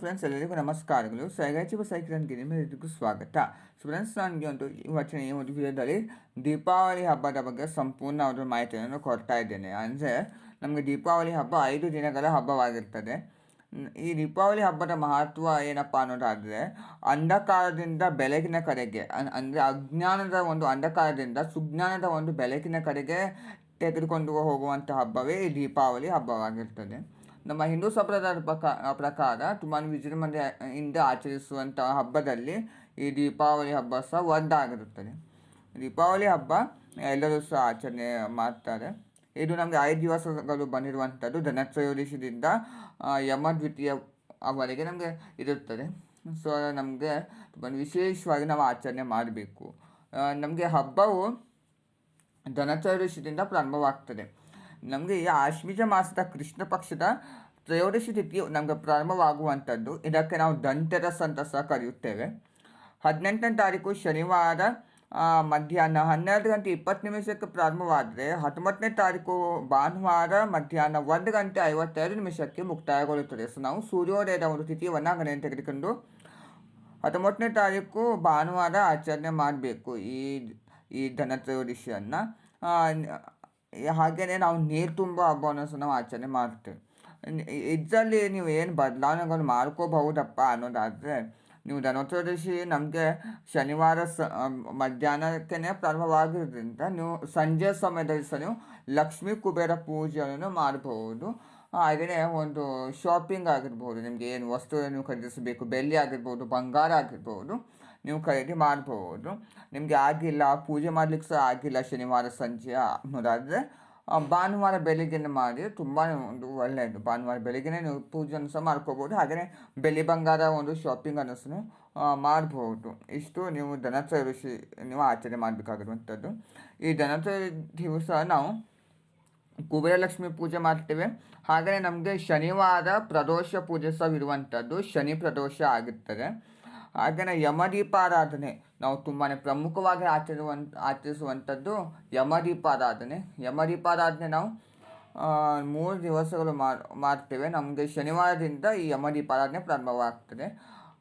Friends ಎಲ್ಲರಿಗೂ ನಮಸ್ಕಾರಗಳು. ಸೈಗಾಚಿವ ನಿಮ್ಮ ನಿಮ್ಮೆಲ್ಲರಿಗೂ ಸ್ವಾಗತ. ಸೊ ಫ್ರೆಂಡ್ಸ್ ನನಗೆ ಒಂದು ಇವತ್ತಿನ ಈ ಒಂದು ವಿಡಿಯೋದಲ್ಲಿ ದೀಪಾವಳಿ ಹಬ್ಬದ ಬಗ್ಗೆ ಸಂಪೂರ್ಣ ಒಂದು ಮಾಹಿತಿಯನ್ನು ಕೊಡ್ತಾ ಇದ್ದೇನೆ. ಅಂದರೆ ನಮಗೆ ದೀಪಾವಳಿ ಹಬ್ಬ ಐದು ದಿನಗಳ ಹಬ್ಬವಾಗಿರ್ತದೆ. ಈ ದೀಪಾವಳಿ ಹಬ್ಬದ ಮಹತ್ವ ಏನಪ್ಪ ಅನ್ನೋದಾದರೆ ಅಂಧಕಾರದಿಂದ ಬೆಳಕಿನ ಕಡೆಗೆ ಅಂದರೆ ಅಜ್ಞಾನದ ಒಂದು ಅಂಧಕಾರದಿಂದ ಸುಜ್ಞಾನದ ಒಂದು ಬೆಳಕಿನ ಕಡೆಗೆ ತೆಗೆದುಕೊಂಡು ಹೋಗುವಂಥ ಹಬ್ಬವೇ ಈ ದೀಪಾವಳಿ ಹಬ್ಬವಾಗಿರ್ತದೆ. ನಮ್ಮ ಹಿಂದೂ ಸಂಪ್ರದಾಯದ ಪ್ರಕಾರ ಪ್ರಕಾರ ತುಂಬಾ ವಿಜೃಂಭಣೆಯಿಂದ ಆಚರಿಸುವಂಥ ಹಬ್ಬದಲ್ಲಿ ಈ ದೀಪಾವಳಿ ಹಬ್ಬ ಸಹ ಒಂದಾಗಿರುತ್ತದೆ. ದೀಪಾವಳಿ ಹಬ್ಬ ಎಲ್ಲರೂ ಸಹ ಆಚರಣೆ ಮಾಡ್ತಾರೆ. ಇದು ನಮಗೆ ಐದು ದಿವಸಗಳು ಬಂದಿರುವಂಥದ್ದು. ಧನತ್ರಯೋದಶಿದಿಂದ ಯಮ ದ್ವಿತೀಯ ಅವರೆಗೆ ನಮಗೆ ಇರುತ್ತದೆ. ಸೊ ನಮಗೆ ತುಂಬ ವಿಶೇಷವಾಗಿ ನಾವು ಆಚರಣೆ ಮಾಡಬೇಕು. ನಮಗೆ ಹಬ್ಬವು ಧನತ್ರಯೋದಶಿದಿಂದ ಪ್ರಾರಂಭವಾಗ್ತದೆ. ನಮಗೆ ಈ ಆಶ್ವಿಜ ಮಾಸದ ಕೃಷ್ಣ ಪಕ್ಷದ ತ್ರಯೋದಶಿ ತಿಥಿಯು ನಮಗೆ ಪ್ರಾರಂಭವಾಗುವಂಥದ್ದು. ಇದಕ್ಕೆ ನಾವು ದಂತರಸ್ ಅಂತ ಸಹ ಕರೆಯುತ್ತೇವೆ. ಹದಿನೆಂಟನೇ ತಾರೀಕು ಶನಿವಾರ ಮಧ್ಯಾಹ್ನ ಹನ್ನೆರಡು ಗಂಟೆ ಇಪ್ಪತ್ತು ನಿಮಿಷಕ್ಕೆ ಪ್ರಾರಂಭವಾದರೆ ಹತ್ತೊಂಬತ್ತನೇ ತಾರೀಕು ಭಾನುವಾರ ಮಧ್ಯಾಹ್ನ ಒಂದು ಗಂಟೆ ಐವತ್ತೆರಡು ನಿಮಿಷಕ್ಕೆ ಮುಕ್ತಾಯಗೊಳ್ಳುತ್ತದೆ. ಸೊ ನಾವು ಸೂರ್ಯೋದಯದ ಒಂದು ತಿಥಿಯನ್ನು ಗಣನೆ ತೆಗೆದುಕೊಂಡು ಹತ್ತೊಂಬತ್ತನೇ ತಾರೀಕು ಭಾನುವಾರ ಆಚರಣೆ ಮಾಡಬೇಕು ಈ ಈ ಧನತ್ರಯೋದಶಿಯನ್ನು ಹಾಗೆಯೇ ನಾವು ನೀರು ತುಂಬ ಹಬ್ಬವನ್ನು ಸಹ ನಾವು ಆಚರಣೆ ಮಾಡ್ತೇವೆ. ಇದರಲ್ಲಿ ನೀವು ಏನು ಬದಲಾವಣೆಗಳು ಮಾಡ್ಕೋಬಹುದಪ್ಪ ಅನ್ನೋದಾದರೆ, ನೀವು ಧನತ್ರಯೋದಶಿ ನಮಗೆ ಶನಿವಾರ ಸ ಮಧ್ಯಾಹ್ನಕ್ಕೇ ಪ್ರಾರಂಭವಾಗಿರೋದ್ರಿಂದ ನೀವು ಸಂಜೆ ಸಮಯದಲ್ಲಿ ಸಹ ನೀವು ಲಕ್ಷ್ಮೀ ಕುಬೇರ ಪೂಜೆಯನ್ನು ಮಾಡಬಹುದು. ಹಾಗೆಯೇ ಒಂದು ಶಾಪಿಂಗ್ ಆಗಿರ್ಬೋದು, ನಿಮಗೆ ಏನು ವಸ್ತು ನೀವು ಖರೀದಿಸಬೇಕು, ಬೆಳ್ಳಿ ಆಗಿರ್ಬೋದು, ಬಂಗಾರ ಆಗಿರ್ಬೋದು. ನೀವು ಖರೀದಿ ಮಾಡಬಹುದು ನಿಮಗೆ ಆಗಿಲ್ಲ, ಪೂಜೆ ಮಾಡಲಿಕ್ಕೆ ಸಹ ಆಗಿಲ್ಲ ಶನಿವಾರ, ಸಂಜೆ ಅನ್ನೋದಾದರೆ ಭಾನುವಾರ ಬೆಳಿಗ್ಗೆ ಮಾಡಿ ತುಂಬಾ ಒಂದು ಒಳ್ಳೆಯದು. ಭಾನುವಾರ ಬೆಳಿಗ್ಗೆನೇ ನೀವು ಪೂಜೆಯನ್ನು ಸಹ ಮಾಡ್ಕೋಬೋದು. ಹಾಗೆಯೇ ಬೆಳ್ಳಿ ಬಂಗಾರ ಒಂದು ಶಾಪಿಂಗ್ ಸಹ ಮಾಡಬಹುದು ಮಾಡ್ಬೋದು. ಇಷ್ಟು ನೀವು ಧನತ್ರಯೋದಶಿ ನೀವು ಆಚರಣೆ ಮಾಡಬೇಕಾಗಿರುವಂಥದ್ದು. ಈ ಧನತ್ರಯ ದಿವಸ ನಾವು ಕುಬೇರಲಕ್ಷ್ಮಿ ಪೂಜೆ ಮಾಡ್ತೇವೆ. ಹಾಗೆಯೇ ನಮಗೆ ಶನಿವಾರ ಪ್ರದೋಷ ಪೂಜೆ ಸಹ ಇರುವಂಥದ್ದು. ಶನಿ ಪ್ರದೋಷ ಆಗುತ್ತದೆ ಹಾಗೆಯೇ ಯಮದೀಪಾರಾಧನೆ. ನಾವು ತುಂಬಾ ಪ್ರಮುಖವಾಗಿ ಆಚರಿಸುವಂಥ ಆಚರಿಸುವಂಥದ್ದು ಯಮದೀಪಾರಾಧನೆ. ಯಮದೀಪಾರಾಧನೆ ನಾವು ಮೂರು ದಿವಸಗಳು ಮಾಡ್ ಮಾಡ್ತೇವೆ. ನಮಗೆ ಶನಿವಾರದಿಂದ ಈ ಯಮದೀಪಾರಾಧನೆ ಪ್ರಾರಂಭವಾಗ್ತದೆ.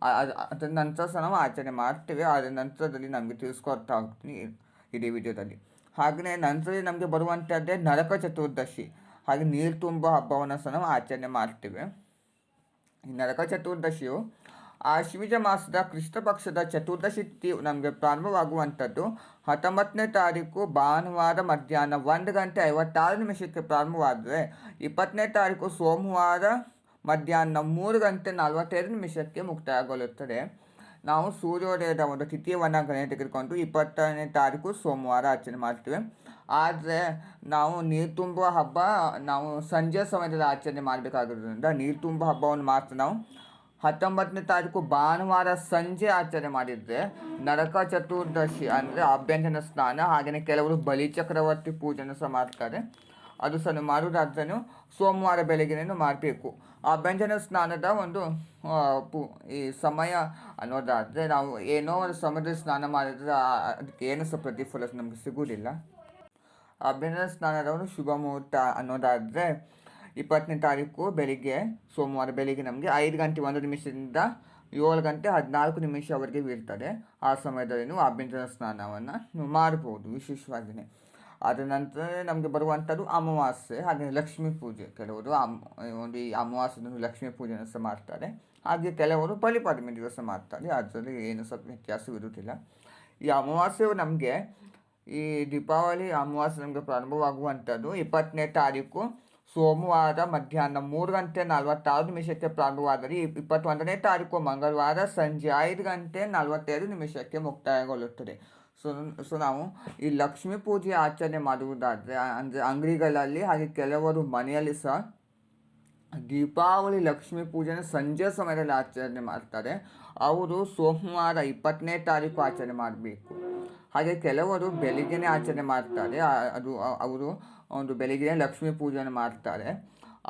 ಅದ್- ಅದರ ನಂತರ ಸಹ ನಾವು ಆಚರಣೆ ಮಾಡ್ತೇವೆ. ಅದರ ನಂತರದಲ್ಲಿ ನಮಗೆ ತಿಳಿಸ್ಕೊಡ್ತಾ ಹೋಗ್ತೀನಿ ಇಡೀ ವಿಡಿಯೋದಲ್ಲಿ. ಹಾಗೆಯೇ ನಂತರದಲ್ಲಿ ನಮಗೆ ಬರುವಂಥದ್ದೇ ನರಕ ಚತುರ್ದಶಿ. ಹಾಗೆ ನೀರು ತುಂಬ ಹಬ್ಬವನ್ನು ಸಹ ನಾವು ಆಚರಣೆ ಮಾಡ್ತೇವೆ. ಈ ನರಕ ಚತುರ್ದಶಿಯು ಆಶ್ವೀಜ ಮಾಸದ ಕೃಷ್ಣ ಪಕ್ಷದ ಚತುರ್ದಶಿ ತಿಥಿ ನಮಗೆ ಪ್ರಾರಂಭವಾಗುವಂಥದ್ದು. ಹತ್ತೊಂಬತ್ತನೇ ತಾರೀಕು ಭಾನುವಾರ ಮಧ್ಯಾಹ್ನ ಒಂದು ಗಂಟೆ ಐವತ್ತಾರು ನಿಮಿಷಕ್ಕೆ ಪ್ರಾರಂಭವಾದರೆ ಇಪ್ಪತ್ತನೇ ತಾರೀಕು ಸೋಮವಾರ ಮಧ್ಯಾಹ್ನ ಮೂರು ಗಂಟೆ ನಲವತ್ತೆರಡು ನಿಮಿಷಕ್ಕೆ ಮುಕ್ತಾಯಗೊಳ್ಳುತ್ತದೆ. ನಾವು ಸೂರ್ಯೋದಯದ ಒಂದು ತಿಥಿಯವನ್ನು ಗಣ ತೆಗೆದುಕೊಂಡು ಇಪ್ಪತ್ತನೇ ತಾರೀಕು ಸೋಮವಾರ ಆಚರಣೆ ಮಾಡ್ತೇವೆ. ಆದರೆ ನಾವು ನೀರು ತುಂಬುವ ಹಬ್ಬ ನಾವು ಸಂಜೆ ಸಮಯದಲ್ಲಿ ಆಚರಣೆ ಮಾಡಬೇಕಾಗಿರೋದ್ರಿಂದ ನೀರು ತುಂಬುವ ಹಬ್ಬವನ್ನು ಮಾತ್ರ ನಾವು ಹತ್ತೊಂಬತ್ತನೇ ತಾರೀಕು ಭಾನುವಾರ ಸಂಜೆ ಆಚರಣೆ ಮಾಡಿದರೆ ನರಕ ಚತುರ್ದಶಿ ಅಂದರೆ ಅಭ್ಯಂಜನ ಸ್ನಾನ ಹಾಗೆಯೇ ಕೆಲವರು ಬಲಿ ಚಕ್ರವರ್ತಿ ಪೂಜೆನ ಸಹ ಮಾಡ್ತಾರೆ. ಅದು ಸಹ ಮಾಡುವುದಾದ್ರೂ ಸೋಮವಾರ ಬೆಳಗ್ಗೆನೂ ಮಾಡಬೇಕು. ಅಭ್ಯಂಜನ ಸ್ನಾನದ ಒಂದು ಪು, ಈ ಸಮಯ ಅನ್ನೋದಾದರೆ ನಾವು ಏನೋ ಒಂದು ಸಮುದ್ರ ಸ್ನಾನ ಮಾಡಿದ್ರೆ ಅದಕ್ಕೆ ಏನು ಸಹ ಪ್ರತಿಫಲ ನಮಗೆ ಸಿಗುವುದಿಲ್ಲ. ಅಭ್ಯಂಜನ ಸ್ನಾನದ ಒಂದು ಶುಭ ಮುಹೂರ್ತ ಅನ್ನೋದಾದರೆ ಇಪ್ಪತ್ತನೇ ತಾರೀಕು ಬೆಳಿಗ್ಗೆ, ಸೋಮವಾರ ಬೆಳಿಗ್ಗೆ ನಮಗೆ ಐದು ಗಂಟೆ ಒಂದು ನಿಮಿಷದಿಂದ ಏಳು ಗಂಟೆ ಹದಿನಾಲ್ಕು ನಿಮಿಷವರೆಗೆ ಬೀಳ್ತದೆ. ಆ ಸಮಯದಲ್ಲಿ ನೀವು ಅಭ್ಯಂತರ ಸ್ನಾನವನ್ನು ನೀವು ಮಾಡ್ಬೋದು ವಿಶೇಷವಾಗಿಯೇ ಅದರ ನಂತರ ನಮಗೆ ಬರುವಂಥದ್ದು ಅಮಾವಾಸ್ಯೆ ಹಾಗೆ ಲಕ್ಷ್ಮೀ ಪೂಜೆ. ಕೆಲವರು ಅಮ್, ಒಂದು ಈ ಅಮಾವಾಸ್ಯೆಯನ್ನು ಲಕ್ಷ್ಮೀ ಪೂಜೆಯನ್ನು ಸಹ ಮಾಡ್ತಾರೆ. ಹಾಗೆ ಕೆಲವರು ಬಲಿಪಾಡ್ಮೆ ದಿವಸ ಮಾಡ್ತಾರೆ. ಅದರಲ್ಲಿ ಏನು ಸ್ವಲ್ಪ ವ್ಯತ್ಯಾಸವಿರುವುದಿಲ್ಲ. ಈ ಅಮಾವಾಸ್ಯೆಯು ನಮಗೆ ಈ ದೀಪಾವಳಿ ಅಮಾವಾಸ್ಯೆ ನಮಗೆ ಪ್ರಾರಂಭವಾಗುವಂಥದ್ದು ಇಪ್ಪತ್ತನೇ ತಾರೀಕು ಸೋಮವಾರ ಮಧ್ಯಾಹ್ನ ಮೂರು ಗಂಟೆ ನಲವತ್ತಾರು ನಿಮಿಷಕ್ಕೆ ಪ್ರಾರಂಭವಾದರೆ ಇಪ್- ಇಪ್ಪತ್ತೊಂದನೇ ತಾರೀಕು ಮಂಗಳವಾರ ಸಂಜೆ ಐದು ಗಂಟೆ ನಲವತ್ತೆರಡು ನಿಮಿಷಕ್ಕೆ ಮುಕ್ತಾಯಗೊಳ್ಳುತ್ತದೆ. ಸೊ ಸೊ ನಾವು ಈ ಲಕ್ಷ್ಮೀ ಪೂಜೆ ಆಚರಣೆ ಮಾಡುವುದಾದರೆ, ಅಂದರೆ ಅಂಗಡಿಗಳಲ್ಲಿ ಹಾಗೆ ಕೆಲವರು ಮನೆಯಲ್ಲಿ ಸಹ ದೀಪಾವಳಿ ಲಕ್ಷ್ಮೀ ಪೂಜೆನ ಸಂಜೆ ಸಮಯದಲ್ಲಿ ಆಚರಣೆ ಮಾಡ್ತಾರೆ. ಅವರು ಸೋಮವಾರ ಇಪ್ಪತ್ತನೇ ತಾರೀಕು ಆಚರಣೆ ಮಾಡಬೇಕು. ಹಾಗೆ ಕೆಲವರು ಬೆಳಿಗ್ಗೆನೇ ಆಚರಣೆ ಮಾಡ್ತಾರೆ. ಅದು ಅವರು ಒಂದು ಬೆಳಿಗ್ಗೆ ಲಕ್ಷ್ಮೀ ಪೂಜೆಯನ್ನು ಮಾಡ್ತಾರೆ.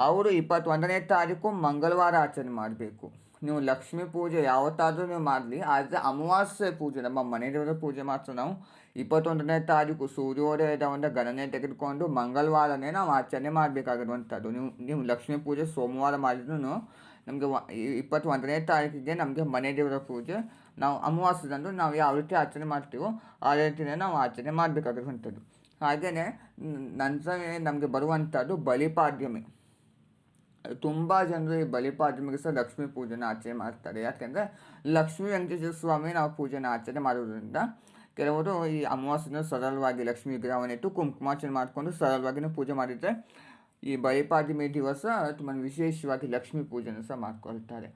ಅವರು ಇಪ್ಪತ್ತೊಂದನೇ ತಾರೀಕು ಮಂಗಳವಾರ ಆಚರಣೆ ಮಾಡಬೇಕು. ನೀವು ಲಕ್ಷ್ಮೀ ಪೂಜೆ ಯಾವತ್ತಾದರೂ ನೀವು ಮಾಡಲಿ, ಆದರೆ ಅಮಾವಾಸ್ಯೆ ಪೂಜೆ, ನಮ್ಮ ಮನೆ ದೇವರ ಪೂಜೆ ಮಾತ್ರ ನಾವು ಇಪ್ಪತ್ತೊಂದನೇ ತಾರೀಕು ಸೂರ್ಯೋದಯದ ಒಂದು ಗಣನೆ ತೆಗೆದುಕೊಂಡು ಮಂಗಳವಾರನೇ ನಾವು ಆಚರಣೆ ಮಾಡಬೇಕಾಗಿರುವಂಥದ್ದು. ನೀವು ನೀವು ಲಕ್ಷ್ಮೀ ಪೂಜೆ ಸೋಮವಾರ ಮಾಡಿದ್ರು ನಮಗೆ ಇಪ್ಪತ್ತೊಂದನೇ ತಾರೀಕಿಗೆ ನಮಗೆ ಮನೆ ದೇವರ ಪೂಜೆ ನಾವು ಅಮಾವಾಸ್ಯದಂದು ನಾವು ಯಾವ ರೀತಿ ಆಚರಣೆ ಮಾಡ್ತೀವೋ ಆ ರೀತಿಯೇ ನಾವು ಆಚರಣೆ ಮಾಡಬೇಕಾಗಿರುವಂಥದ್ದು ಹಾಗೆಯೇ ನಂತರ ನಮಗೆ ಬರುವಂಥದ್ದು ಬಲಿಪಾಡ್ಯಮಿ. ತುಂಬ ಜನರು ಈ ಬಲಿಪಾಡ್ಯಮಿಗೆ ಸಹ ಲಕ್ಷ್ಮೀ ಪೂಜೆನ ಆಚರಣೆ ಮಾಡ್ತಾರೆ. ಯಾಕೆಂದರೆ ಲಕ್ಷ್ಮೀ ವೆಂಕಟೇಶ್ವರ ಸ್ವಾಮಿ ನಾವು ಪೂಜೆನ ಆಚರಣೆ ಮಾಡೋದ್ರಿಂದ ಕೆಲವರು ಈ ಅಮಾವಾಸ್ಯನ ಸರಳವಾಗಿ ಲಕ್ಷ್ಮೀ ವಿಗ್ರಹವನ್ನಿಟ್ಟು ಕುಂಕುಮಾರ್ಚನೆ ಮಾಡಿಕೊಂಡು ಸರಳವಾಗಿಯೂ ಪೂಜೆ ಮಾಡಿದರೆ ಈ ಬಲಿಪಾಡ್ಯಮಿ ದಿವಸ ತುಂಬ ವಿಶೇಷವಾಗಿ ಲಕ್ಷ್ಮೀ ಪೂಜೆನ ಸಹ ಮಾಡ್ಕೊಳ್ತಾರೆ.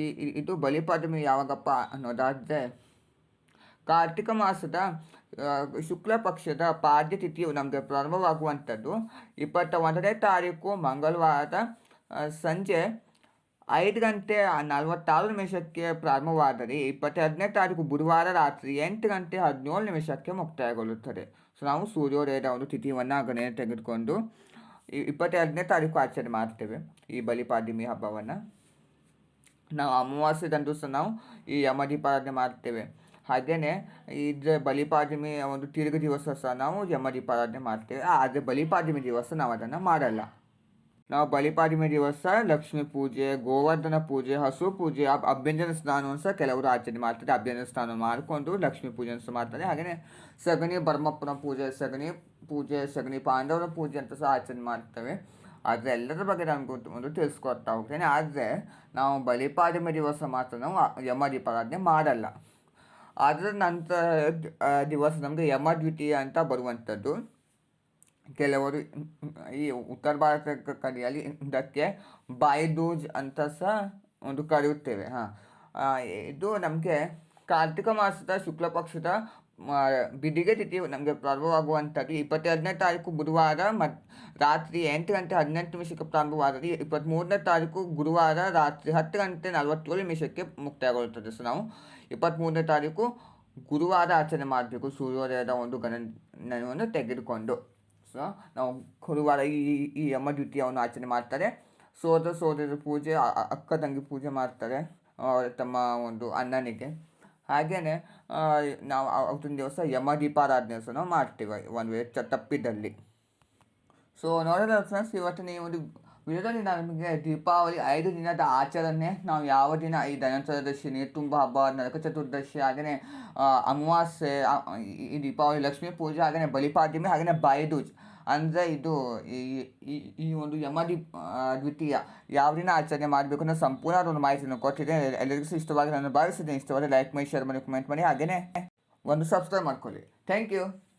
ಈ ಇದು ಬಲಿಪಾಡ್ಯಮಿ ಯಾವಾಗಪ್ಪ ಅನ್ನೋದಾದರೆ ಕಾರ್ತಿಕ ಮಾಸದ ಶುಕ್ಲ ಪಕ್ಷದ ಪಾಡ್ಯ ತಿಥಿಯು ನಮಗೆ ಪ್ರಾರಂಭವಾಗುವಂಥದ್ದು. ಇಪ್ಪತ್ತ ಒಂದನೇ ತಾರೀಕು ಮಂಗಳವಾರದ ಸಂಜೆ ಐದು ಗಂಟೆ ನಲವತ್ತಾರು ನಿಮಿಷಕ್ಕೆ ಪ್ರಾರಂಭವಾದರೆ ಇಪ್ಪತ್ತೆರಡನೇ ತಾರೀಕು ಬುಧವಾರ ರಾತ್ರಿ ಎಂಟು ಗಂಟೆ ಹದಿನೇಳು ನಿಮಿಷಕ್ಕೆ ಮುಕ್ತಾಯಗೊಳ್ಳುತ್ತದೆ. ಸೊ ನಾವು ಸೂರ್ಯೋದಯದ ಒಂದು ತಿಥಿಯನ್ನು ಗಣನೆ ತೆಗೆದುಕೊಂಡು ಇಪ್ಪತ್ತೆರಡನೇ ತಾರೀಕು ಆಚರಣೆ ಮಾಡ್ತೇವೆ ಈ ಬಲಿಪಾದಿಮಿ ಹಬ್ಬವನ್ನು. ನಾವು ಅಮಾವಾಸ್ಯದಂದು ಸಹ ನಾವು ಈ ಯಮ ದೀಪಾರಾಧನೆ ಮಾಡ್ತೇವೆ. ಹಾಗೆಯೇ ಇದ್ರ ಬಲಿಪಾಡ್ಯಮಿ ಒಂದು ತಿರುಗು ದಿವಸ ಸಹ ನಾವು ಯಮ ದೀಪಾರಾಧನೆ ಮಾಡ್ತೇವೆ. ಆದರೆ ಬಲಿಪಾಡ್ಯಮಿ ದಿವಸ ನಾವು ಅದನ್ನು ಮಾಡಲ್ಲ. ನಾವು ಬಲಿಪಾಡ್ಯಮಿ ದಿವಸ ಲಕ್ಷ್ಮೀ ಪೂಜೆ, ಗೋವರ್ಧನ ಪೂಜೆ, ಹಸು ಪೂಜೆ ಅಭ್ಯಂಜನ ಸ್ನಾನವನ್ನು ಸಹ ಕೆಲವರು ಆಚರಣೆ ಮಾಡ್ತಾರೆ. ಅಭ್ಯಂಜನ ಸ್ನಾನ ಮಾಡಿಕೊಂಡು ಲಕ್ಷ್ಮೀ ಪೂಜೆಯನ್ನು ಸಹ ಮಾಡ್ತಾರೆ. ಹಾಗೆಯೇ ಸಗಣಿ ಬರ್ಮಪ್ಪನ ಪೂಜೆ, ಸಗಣಿ ಪೂಜೆ, ಸಗಣಿ ಪಾಂಡವರ ಪೂಜೆ ಅಂತ ಸಹ ಆಚರಣೆ ಮಾಡ್ತೇವೆ. ಎಲ್ಲರ ಬಗ್ಗೆ ನಾನು ಗೊತ್ತು ಒಂದು ತಿಳಿಸ್ಕೊಡ್ತಾ ಹೋಗ್ತೇನೆ. ಆದರೆ ನಾವು ಬಲಿಪಾಡ್ಯಮಿ ದಿವಸ ಮಾತ್ರ ನಾವು ಯಮ ದೀಪಾರಾಧನೆ ಮಾಡಲ್ಲ. ಅದರ ನಂತರ ದಿವಸ ನಮಗೆ ಯಮ ದ್ವಿತೀಯ ಅಂತ ಬರುವಂಥದ್ದು. ಕೆಲವರು ಈ ಉತ್ತರ ಭಾರತ ಕಡೆಯಲ್ಲಿ ಇದಕ್ಕೆ ಬಾಯ್ದೂಜ್ ಅಂತ ಸಹ ಒಂದು ಕರೆಯುತ್ತೇವೆ. ಹಾಂ. ಇದು ನಮಗೆ ಕಾರ್ತಿಕ ಮಾಸದ ಶುಕ್ಲ ಪಕ್ಷದ ಬಿದಿಗೆ ತಿಥಿ ನಮಗೆ ಪ್ರಾರಂಭವಾಗುವಂಥದ್ದು. ಇಪ್ಪತ್ತೆರಡನೇ ತಾರೀಕು ಬುಧವಾರ ಮತ್ತು ರಾತ್ರಿ ಎಂಟು ಗಂಟೆ ಹದಿನೆಂಟು ನಿಮಿಷಕ್ಕೆ ಪ್ರಾರಂಭವಾದರೆ ಇಪ್ಪತ್ತ್ಮೂರನೇ ತಾರೀಕು ಗುರುವಾರ ರಾತ್ರಿ ಹತ್ತು ಗಂಟೆ ನಲವತ್ತೇಳು ನಿಮಿಷಕ್ಕೆ ಮುಕ್ತಾಯಗೊಳ್ಳುತ್ತದೆ. ಸೊ ನಾವು ಇಪ್ಪತ್ತ್ಮೂರನೇ ತಾರೀಕು ಗುರುವಾರ ಆಚರಣೆ ಮಾಡಬೇಕು. ಸೂರ್ಯೋದಯದ ಒಂದು ಗಣನವನ್ನು ತೆಗೆದುಕೊಂಡು. ಸೊ ನಾವು ಗುರುವಾರ ಈ, ಈ- ಈ ಯಮ ದ್ವಿತೀಯವನ್ನು ಆಚರಣೆ ಮಾಡ್ತಾರೆ. ಸೋದರ ಸೋದರ ಪೂಜೆ ಅಕ್ಕ ತಂಗಿ ಪೂಜೆ ಮಾಡ್ತಾರೆ. ತಮ್ಮ ಒಂದು ಅಣ್ಣನಿಗೆ. ಹಾಗೆಯೇ ನಾವು ಅವತ್ತಿನ ದಿವಸ ಯಮ ದೀಪಾರಾಧನೆ ಸಹ ನಾವು ಮಾಡ್ತೀವಿ ಒಂದು ವೇಳೆ ತಪ್ಪಿದಲ್ಲಿ. ಸೊ ನೋಡಿದ ಫ್ರೆಂಡ್ಸ್ ಇವತ್ತಿನ ಈ ಒಂದು ವಿಡಿಯೋದಲ್ಲಿ ನಮಗೆ ದೀಪಾವಳಿ ಐದು ದಿನದ ಆಚರಣೆ, ನಾವು ಯಾವ ದಿನ, ಈ ನೀರು ನೀರ್ತುಂಬ ಹಬ್ಬ, ನರಕ ಚತುರ್ದಶಿ ಹಾಗೆಯೇ ಅಮಾವಾಸ್ಯೆ ಈ- ಈ ದೀಪಾವಳಿ, ಲಕ್ಷ್ಮೀ ಪೂಜೆ ಹಾಗೆಯೇ ಬಲಿಪಾಡ್ಯಮಿ ಹಾಗೆಯೇ ಬಾಯ್ದೂಜ್ ಅಂದರೆ ಇದು ಈ, ಈ- ಒಂದು ಯಮದಿ ದ್ವಿತೀಯ. ಯಾವ ದಿನ ಆಚರಣೆ ಮಾಡಬೇಕು ಅನ್ನೋ ಸಂಪೂರ್ಣ ಒಂದು ಮಾಹಿತಿಯನ್ನು ಕೊಟ್ಟಿದೆ. ಎಲ್ಲರಿಗೂ ಇಷ್ಟವಾಗಿ ನಾನು ಭಾವಿಸಿದ್ದೇನೆ. ಇಷ್ಟವಾದ ಲೈಕ್ ಮಾಡಿ ಶೇರ್ ಮಾಡಿ ಕಮೆಂಟ್ ಮಾಡಿ. ಹಾಗೆಯೇ ಒಂದು ಸಬ್ಸ್ಕ್ರೈಬ್ ಮಾಡ್ಕೊಳ್ಳಿ. Thank you